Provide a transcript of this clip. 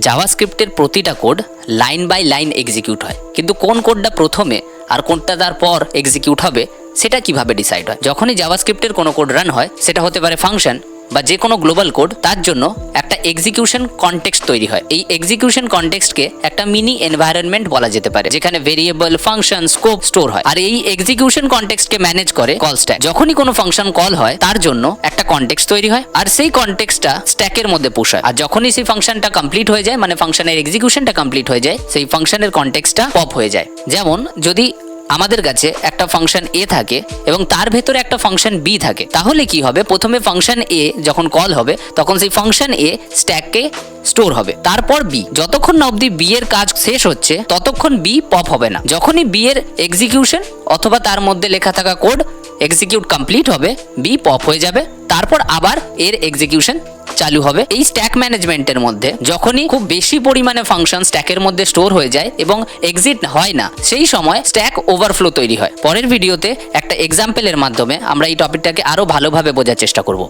জাভাস্ক্রিপ্টের প্রতিটা code line by line execute হয়। কিন্তু কোন কোডটা প্রথমে আর কোনটা তারপর এক্সিকিউট হবে, সেটা কীভাবে ডিসাইড হয়? যখনই জাভাস্ক্রিপ্টের কোনো কোড রান হয়, সেটা হতে পারে ফাংশন বা যে কোনো গ্লোবাল কোড তার জন্য একটা এক্সিকিউশন কনটেক্সট তৈরি হয়। এই এক্সিকিউশন কনটেক্সটকে একটা মিনি এনভায়রনমেন্ট বলা যেতে পারে, যেখানে ভেরিয়েবল ফাংশন স্কোপ স্টোর হয়। আর এই এক্সিকিউশন কনটেক্সটকে ম্যানেজ করে কল স্ট্যাক যখনই কোনো ফাংশন কল হয়, তার জন্য একটা কনটেক্সট তৈরি হয়, আর সেই কনটেক্সটটা স্ট্যাকের মধ্যে পুশ হয়। আর যখনই সেই ফাংশনটা কমপ্লিট হয়ে যায় মানে ফাংশনের এক্সিকিউশনটা কমপ্লিট হয়ে যায়, সেই ফাংশনের কনটেক্সটটা পপ হয়ে যায়। যেমন, যদি আমাদের কাছে একটা ফাংশন এ থাকে এবং তার ভেতরে একটা ফাংশন বি থাকে। তাহলে কি হবে? প্রথমে ফাংশন এ যখন কল হবে, তখন সেই ফাংশন এ স্ট্যাককে স্টোর হবে। তারপর বি যতক্ষণ না অবধি বি এর কাজ শেষ হচ্ছে, ততক্ষণ বি পপ হবে না। যখনই বি এর এক্সিকিউশন অথবা তার মধ্যে লেখা থাকা কোড এক্সিকিউট কমপ্লিট হবে বি পপ হয়ে যাবে। তারপর আবার এর এক্সিকিউশন চালু হবে এই স্ট্যাক ম্যানেজমেন্টের মধ্যে। যখনই খুব বেশি পরিমাণে ফাংশন স্ট্যাকের মধ্যে স্টোর হয়ে যায় এবং এক্সিট হয় না, সেই সময় স্ট্যাক ওভারফ্লো তৈরি হয়। পরের ভিডিওতে একটা এক্সাম্পলের মাধ্যমে আমরা এই টপিকটাকে আরও ভালোভাবে বোঝার চেষ্টা করব।